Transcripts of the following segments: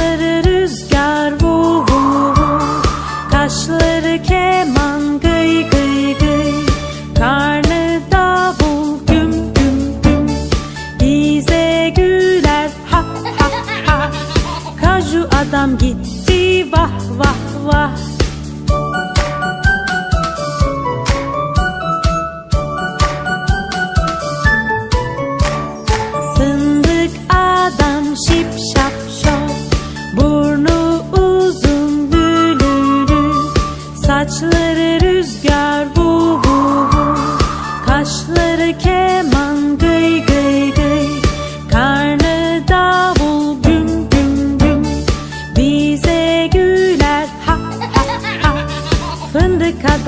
that it is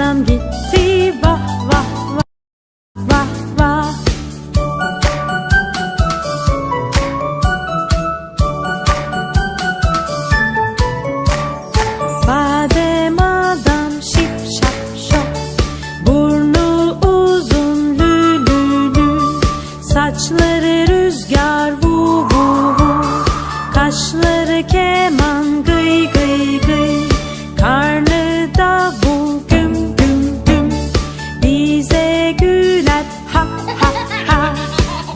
Bıraksam git. bize güler. Ha ha ha.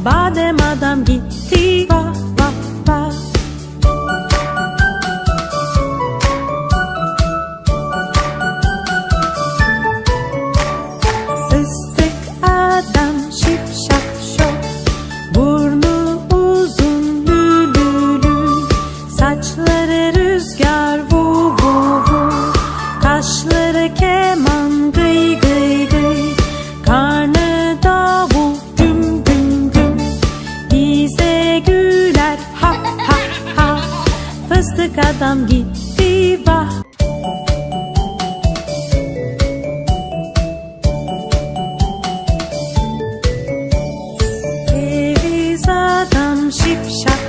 Badem adam gitti. Va va va. Fıstık adam şıp şap şop. Burnu uzun lülülü. Lü. Saçları rüzgar vu vu vu. Kaşları keman gıy gıy gıy. Yazık adam gitti vah. Ceviz adam şipşak.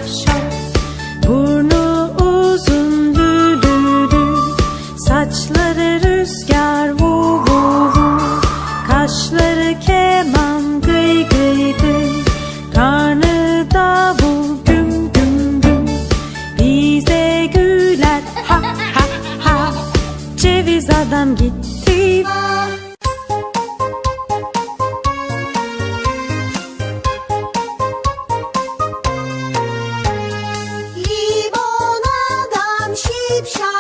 believe. Limonadam şipşak.